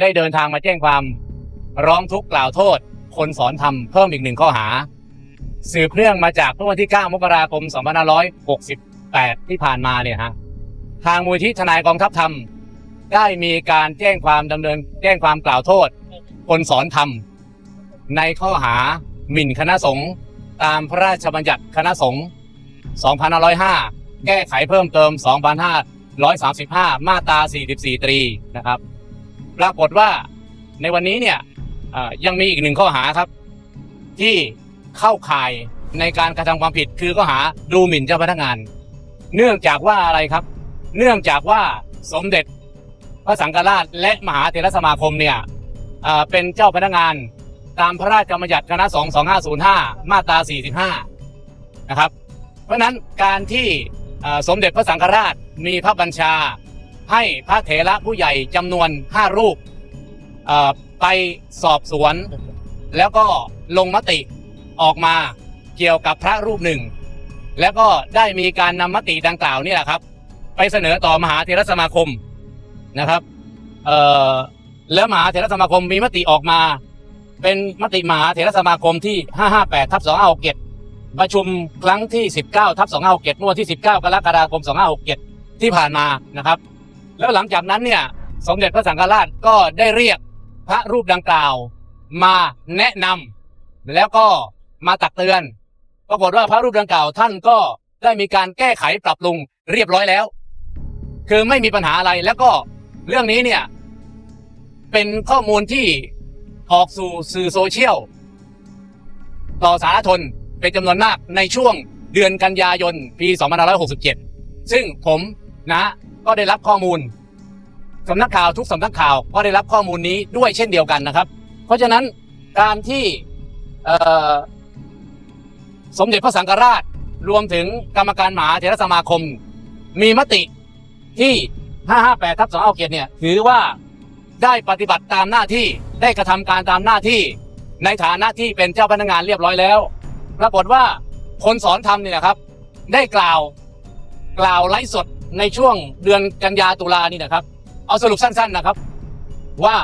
ได้เดินทางมาแจ้งความร้องทุกข์กล่าวโทษ คนสอนทำเพิ่มอีกหนึ่งข้อหา สืบเนื่องมาจากเมื่อวันที่ 9 มกราคม 2568 ที่ผ่านมาเนี่ยฮะทางมูลที่ทนายกองทัพธรรม ได้มีการแจ้งความดำเนินแจ้งความกล่าวโทษ คนสอนธรรม ในข้อหาหมิ่นคณะสงฆ์ตามพระราชบัญญัติคณะสงฆ์2505 แก้ไขเพิ่มเติม 2535 มาตรา 44 ตรีนะครับ ปรากฏว่าในวันนี้เนี่ยยังมีอีกหนึ่งข้อหาครับ ที่เข้าข่ายในการกระทำความผิดคือข้อหาดูหมิ่นเจ้าพนักงาน เนื่องจากว่าอะไรครับ เนื่องจากว่าสมเด็จพระสังฆราชและมหาเถรสมาคมเนี่ยเป็นเจ้าพนักงานตามพระราชบัญญัติคณะสงฆ์2505 มาตรา 45 นะครับ เพราะนั้นการที่สมเด็จพระสังฆราชมีพระบัญชา ให้พระเถระผู้ใหญ่จำนวน 5 รูปไปสอบสวน แล้วก็ลงมติออกมาเกี่ยวกับพระรูปหนึ่ง แล้วก็ได้มีการนำมติดังกล่าวนี่ยครับ ไปเสนอต่อมหาเถรสมาคมนะครับแล้วมหาเถรสมาคมมีมติออกมา เป็นมติมหาเถรสมาคมที่ 558ทับ2567ประชุมครั้งที่ 19ทับ2567เมื่อวันที่ 19 กรกฎาคม 2567 ที่ผ่านมานะครับ แล้วหลังจากนั้นเนี่ย สมเด็จพระสังฆราชก็ได้เรียกพระรูปดังกล่าวมาแนะนำแล้วก็มาตักเตือน ปรากฏว่าพระรูปดังกล่าวท่านก็ได้มีการแก้ไขปรับปรุงเรียบร้อยแล้ว คือไม่มีปัญหาอะไรแล้วก็เรื่องนี้เนี่ย เป็นข้อมูลที่ออกสู่สื่อโซเชียล ต่อสาธารณชนเป็นจำนวนมากในช่วงเดือนกันยายนปี 2567 ซึ่งผมนะ ก็ได้รับข้อมูลสำนักข่าวทุกสำนักข่าวก็ได้รับข้อมูลนี้ด้วยเช่นเดียวกันนะครับ เพราะฉะนั้นการที่สมเด็จพระสังฆราชรวมถึงกรรมการมหาเถรสมาคม มีมติที่ 558ทับ2เอาเกียรติเนี่ยถือว่าได้ปฏิบัติตามหน้าที่ได้กระทำการตามหน้าที่ ในฐานะที่เป็นเจ้าพนักงานเรียบร้อยแล้ว ปรากฏว่าคนสอนทำเนี่ยนะครับ ได้กล่าวกล่าวไลฟ์สด ในช่วงเดือนกันยาตุลานี่นะครับ เอาสรุปสั้นๆนะครับ ว่า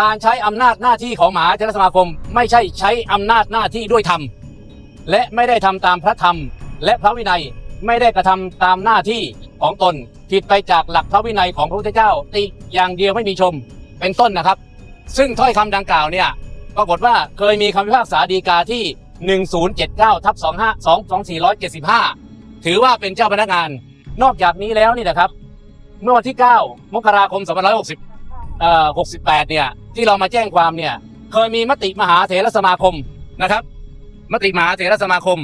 การใช้อำนาจหน้าที่ของมหาเถรสมาคม ไม่ใช่ใช้อำนาจหน้าที่ด้วยธรรม และไม่ได้ทำตามพระธรรม และพระวินัยไม่ได้กระทำตามหน้าที่ของตนผิดไปจากหลักพระวินัยของพระพุทธเจ้าติอย่างเดียวไม่มีชมเป็นต้นนะครับ ซึ่งถ้อยคำดังกล่าวเนี่ยปรากฏว่าเคยมีคำพิพากษาฎีกาที่ 1079ทับ25 2475 ถือว่าเป็นเจ้าพนักงาน นอกจากนี้แล้วนี่นะครับ เมื่อวันที่ 9 มกราคม2560เอ่อ68 เนี่ย ที่เรามาแจ้งความเนี่ย เคยมีมติมหาเถรสมาคมนะครับ มติมหาเถรสมาคม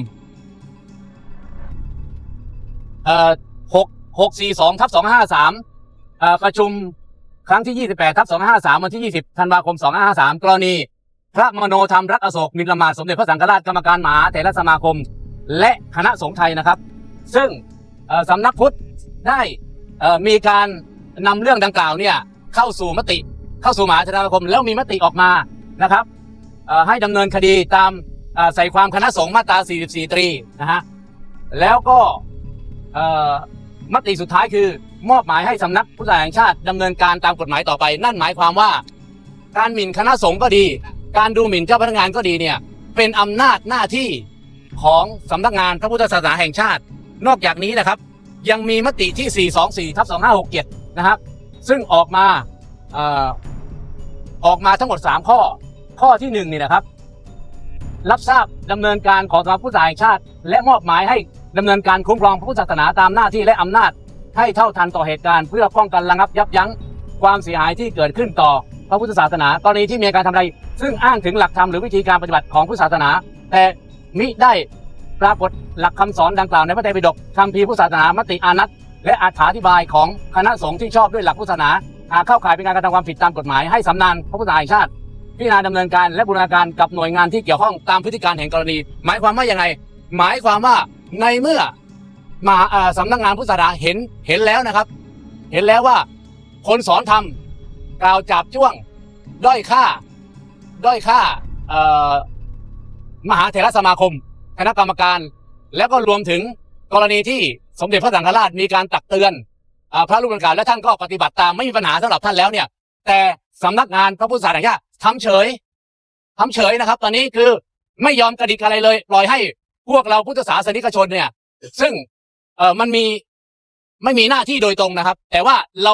เอ่อ6 642ทับ253เอ่อประชุมครั้งที่ 28ทับ253 วันที่ 20 ธันวาคม 2553 กรณี พระมโนธรรมรัตอโศกมินละมาสมเด็จพระสังฆราชกรรมการมหาเถรสมาคม และคณะสงฆ์ไทยนะครับ ซึ่ง สำนักพุทธได้มีการนำเรื่องดังกล่าวเนี่ยเข้าสู่มติเข้าสู่มหาเถรสมาคม แล้วมีมติออกมานะครับให้ดำเนินคดีตามใส่ความคณะสงฆ์มาตรา 44 ตรีนะฮะแล้วก็มติสุดท้ายคือมอบหมายให้สำนักพุทธแห่งชาติดำเนินการตามกฎหมายต่อไป นั่นหมายความว่า การหมิ่นคณะสงฆ์ก็ดี การดูหมิ่นเจ้าพนักงานก็ดีเนี่ยเป็นอำนาจหน้าที่ของสำนักงานพระพุทธศาสนาแห่งชาติ นอกจากนี้นะครับ ยังมีมติที่ 424ทับ2567 นะครับ ซึ่งออกมาอออกมาทั้งหมด 3 ข้อ ข้อที่1นี่นะครับ รับทราบดำเนินการของสำนักพุทธศาสนาแห่งชาติ และมอบหมายให้ดำเนินการคุ้มครองพระพุทธศาสนาตามหน้าที่และอำนาจ ให้เท่าทันต่อเหตุการณ์เพื่อป้องกันระงับยับยั้งความเสียหายที่เกิดขึ้นต่อพระพุทธศาสนา กรณีที่มีการทำใดซึ่งอ้างถึงหลักธรรมหรือวิธีการปฏิบัติของพุทธศาสนา แต่มิได้ ปรากฏหลักคำสอนดังกล่าวในพระไตรปิฎกคำพีพุทธศาสนามติอานัตและอธิบายของคณะสงฆ์ที่ชอบด้วยหลักพุทธศาสนาหากเข้าข่ายเป็นการกระทำความผิดตามกฎหมายให้สำนานพระพุทธศาสนาชาติพิจารณาดำเนินการและบูรณาการกับหน่วยงานที่เกี่ยวข้องตามพฤติการแห่งกรณี หมายความว่ายังไง หมายความว่าในเมื่อมาสำนักงานพุทธศาสนาเห็นเห็นแล้วนะครับ เห็นแล้วว่า คนสอนทำกล่าวจับจ้วง ด้อยค่า ด้อยค่ามหาเถรสมาคม คณะกรรมการ แล้วก็รวมถึงกรณีที่สมเด็จพระสังฆราชมีการตักเตือนอพระรูปดังกล่าวและท่านก็ปฏิบัติตามไม่มีปัญหาสำหรับท่านแล้วเนี่ย แต่สำนักงานพระพุทธศาสนาแห่งชาติทำเฉยทำเฉยนะครับ ตอนนี้คือไม่ยอมกระดิกอะไรเลย ปล่อยให้พวกเราพุทธศาสนิกชนเนี่ย ซึ่งเออมันมีไม่มีหน้าที่โดยตรงนะครับ แต่ว่าเรา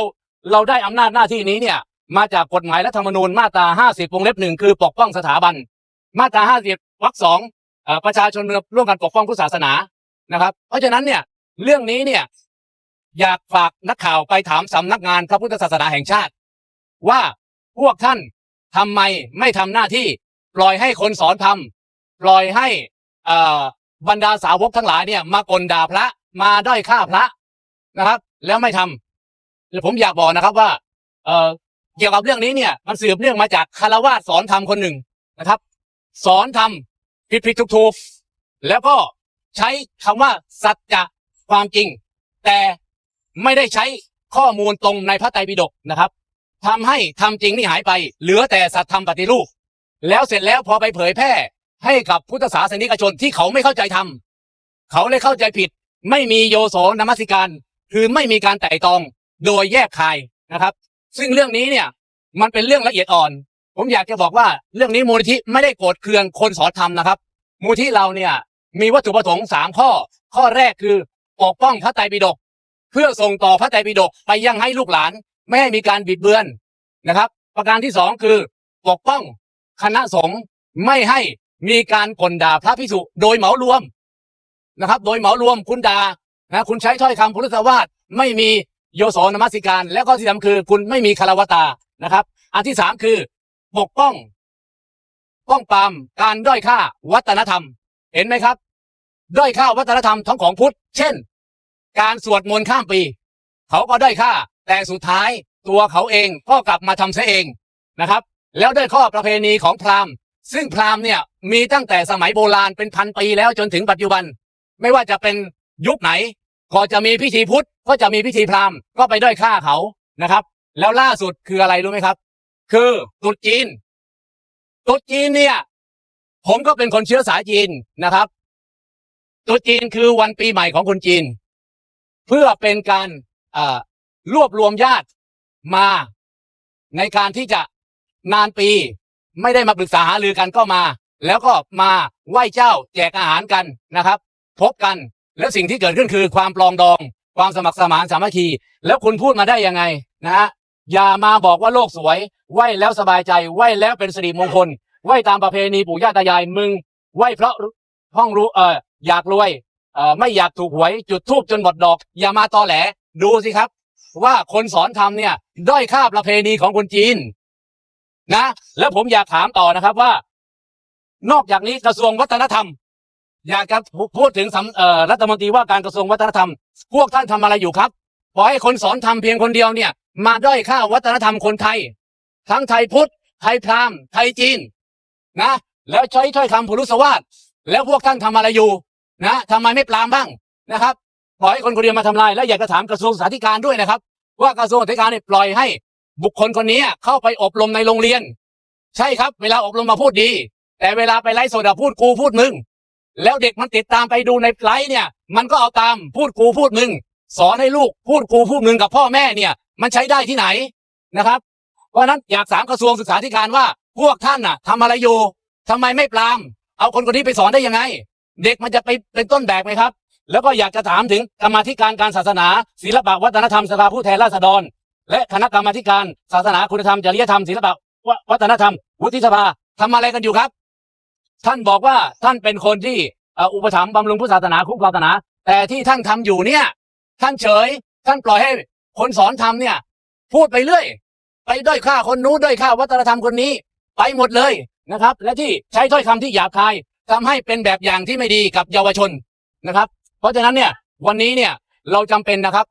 เราได้อำนาจหน้าที่นี้เนี่ย มาจากกฎหมายรัฐธรรมนูญมาตรา 50วงเล็บหนึ่งคือปกป้องสถาบัน มาตรา 50วรรคสอง ประชาชนร่วมกันปกป้องพุทธศาสนานะครับ เพราะฉะนั้นเนี่ยเรื่องนี้เนี่ยอยากฝากนักข่าวไปถามสำนักงานพระพุทธศาสนาแห่งชาติ ว่าพวกท่านทำไมไม่ทำหน้าที่ปล่อยให้คนสอนทำปล่อยให้อ่อบรรดาสาวกทั้งหลายเนี่ยมากลด่าพระมาด้อยค่าพระนะครับ แล้วไม่ทำผมอยากบอกนะครับว่าเออเกี่ยวกับเรื่องนี้เนี่ยมันสืบเนื่องมาจากคารวาสสอนธรรมคนหนึ่งนะครับ สอนธรรม ผิดผิดถูกถูกแล้วก็ใช้คำว่าสัจจะความจริง แต่ไม่ได้ใช้ข้อมูลตรงในพระไตรปิฎกนะครับทำให้ทำจริงนี่หายไป เหลือแต่สัตธรรมปฏิรูป แล้วเสร็จแล้วพอไปเผยแพร่ให้กับพุทธศาสนิกชนที่เขาไม่เข้าใจทำเขาเลยเข้าใจผิด ไม่มีโยโสนมัสการ คือไม่มีการไต่ตองโดยแยกคายนะครับ ซึ่งเรื่องนี้เนี่ยมันเป็นเรื่องละเอียดอ่อน ผมอยากจะบอกว่าเรื่องนี้มูลนิธิไม่ได้โกรธเคืองคนสอนธรรมนะครับ มูลที่เราเนี่ยมีวัตถุประสงค์สามข้อ ข้อแรกคือปกป้องพระไตรปิฎกเพื่อส่งต่อพระไตรปิฎกไปยังให้ลูกหลาน ไม่ให้มีการบิดเบือนนะครับ ประการที่สองคือปกป้องคณะสงฆ์ไม่ให้มีการกลด่าพระพิสุโดยเหมารวมนะครับ โดยเหมารวมคุณด่านะคุณใช้ถ้อยคำพุทธวาสไม่มีโยโสนมัสการ แล้วก็ที่สำคัญคือคุณไม่มีคารวตานะครับ อันที่สามคือ ปกป้อง ป้องปรามการด้อยค่าวัฒนธรรม เห็นไหมครับ ด้อยค่าวัฒนธรรมท้องของพุทธ เช่น การสวดมนต์ข้ามปี เขาก็ด้อยค่า แต่สุดท้ายตัวเขาเองก็กลับมาทำซะเองนะครับ แล้วด้วยข้อประเพณีของพราหมณ์ ซึ่งพราหมณ์เนี่ยมีตั้งแต่สมัยโบราณเป็นพันปีแล้วจนถึงปัจจุบัน ไม่ว่าจะเป็นยุคไหนก็จะมีพิธีพุทธก็จะมีพิธีพราหมณ์ก็ไปด้อยค่าเขานะครับ แล้วล่าสุดคืออะไรรู้ไหมครับ คือตรุษจีนตรุษจีนเนี่ย ผมก็เป็นคนเชื้อสายจีนนะครับตรุษจีนคือวันปีใหม่ของคนจีน เพื่อเป็นการรวบรวมญาติมาในการที่จะนานปีไม่ได้มาปรึกษาหารือกันก็มา แล้วก็มาไหว้เจ้าแจกอาหารกันนะครับ พบกันแล้วสิ่งที่เกิดขึ้นคือความปลองดอง ความสมัครสมานสามัคคี แล้วคุณพูดมาได้ยังไงนะฮะ อย่ามาบอกว่าโลกสวย ไหว้แล้วสบายใจ ไหว้แล้วเป็นสิริมงคล ไหว้ตามประเพณีปู่ย่าตายายมึง ไหว้เพราะห้องรู้เอออยากรวยเออไม่อยากถูกหวย จุดทูบจนหมดดอก อย่ามาตอแหล ดูสิครับ ว่าคนสอนทำเนี่ย ด้อยค่าประเพณีของคนจีน นะ แล้วผมอยากถามต่อนะครับว่า นอกจากนี้กระทรวงวัฒนธรรม อยากจะพูดถึงรัฐมนตรีว่าการกระทรวงวัฒนธรรม พวกท่านทำอะไรอยู่ครับปล่อยให้คนสอนทำเพียงคนเดียวเนี่ย มาด้อยค่าวัฒนธรรมคนไทย ทั้งไทยพุทธ ไทยพราหมณ์ไทยจีนนะ แล้วใช้ถ้อยคำพุรุษวาทแล้วพวกท่านทำอะไรอยู่นะทำไมไม่ปรามบ้างนะครับปล่อยให้คนคนเดียวมาทำลายและอยากจะถามกระทรวงสาธการด้วยนะครับ ว่ากระทรวงสาธการเนี่ยปล่อยให้บุคคลคนนี้เข้าไปอบรมในโรงเรียน ใช่ครับ เวลาอบรมมาพูดดี แต่เวลาไปไลฟ์สดพูดกูพูดมึง แล้วเด็กมันติดตามไปดูในไลฟ์เนี่ย มันก็เอาตามพูดกูพูดมึง สอนให้ลูกพูดกูพูดมึงกับพ่อแม่เนี่ย มันใช้ได้ที่ไหนนะครับ เพราะนั้นอยากถามกระทรวงศึกษาธิการว่า พวกท่านน่ะทำอะไรอยู่ทำไมไม่ปราม เอาคนคนนี้ไปสอนได้ยังไง เด็กมันจะไปเป็นต้นแบบไหมครับ แล้วก็อยากจะถามถึงกรรมธิการการศาสนา ศิลปวัฒนธรรมสภาผู้แทนราษฎร และคณะกรรมธิการศาสนาคุณธรรมจริยธรรมศิลปวัฒนธรรม วุฒิสภาทำอะไรกันอยู่ครับ ท่านบอกว่าท่านเป็นคนที่อุปถัมภ์บำรุงพุทธศาสนาคุ้มครองศาสนา แต่ที่ท่านทำอยู่เนี่ย ท่านเฉย ท่านปล่อยให้ คนสอนทำเนี่ย พูดไปเรื่อย ไปด้อยค่าคนนู้นด้อยค่าวัฒนธรรมคนนี้ ไปหมดเลยนะครับ และที่ใช้ถ้อยคำที่หยาบคายทำให้เป็นแบบอย่างที่ไม่ดีกับเยาวชนนะครับ เพราะฉะนั้นเนี่ยวันนี้เนี่ยเราจำเป็นนะครับ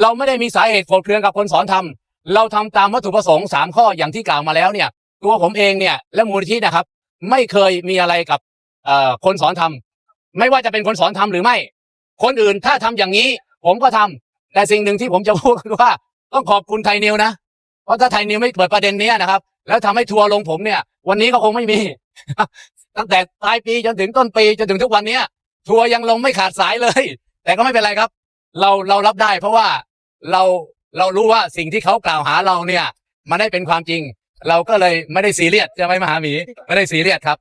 เราไม่ได้มีสาเหตุโกรธเคืองกับคนสอนทำเราทำตามวัตถุประสงค์สามข้ออย่างที่กล่าวมาแล้วเนี่ย ตัวผมเองเนี่ยและมูลนิธินะครับ ไม่เคยมีอะไรกับคนสอนทำไม่ว่าจะเป็นคนสอนทำหรือไม่ คนอื่นถ้าทำอย่างนี้ ผมก็ทำ แต่สิ่งหนึ่งที่ผมจะพูดคือว่าต้องขอบคุณไทยนิวนะ เพราะถ้าไทยนิวไม่เปิดประเด็นนี้นะครับ แล้วทำให้ทัวร์ลงผมเนี่ย วันนี้ก็คงไม่มี ตั้งแต่ปลายปีจนถึงต้นปีจนถึงทุกวันเนี้ย ทัวร์ยังลงไม่ขาดสายเลย แต่ก็ไม่เป็นไรครับ เราเรารับได้ เพราะว่าเราเรารู้ว่าสิ่งที่เขากล่าวหาเราเนี่ย มันได้เป็นความจริง เราก็เลยไม่ได้ซีเรียสใช่ไหมมหาหมีไม่ได้ซีเรียสครับ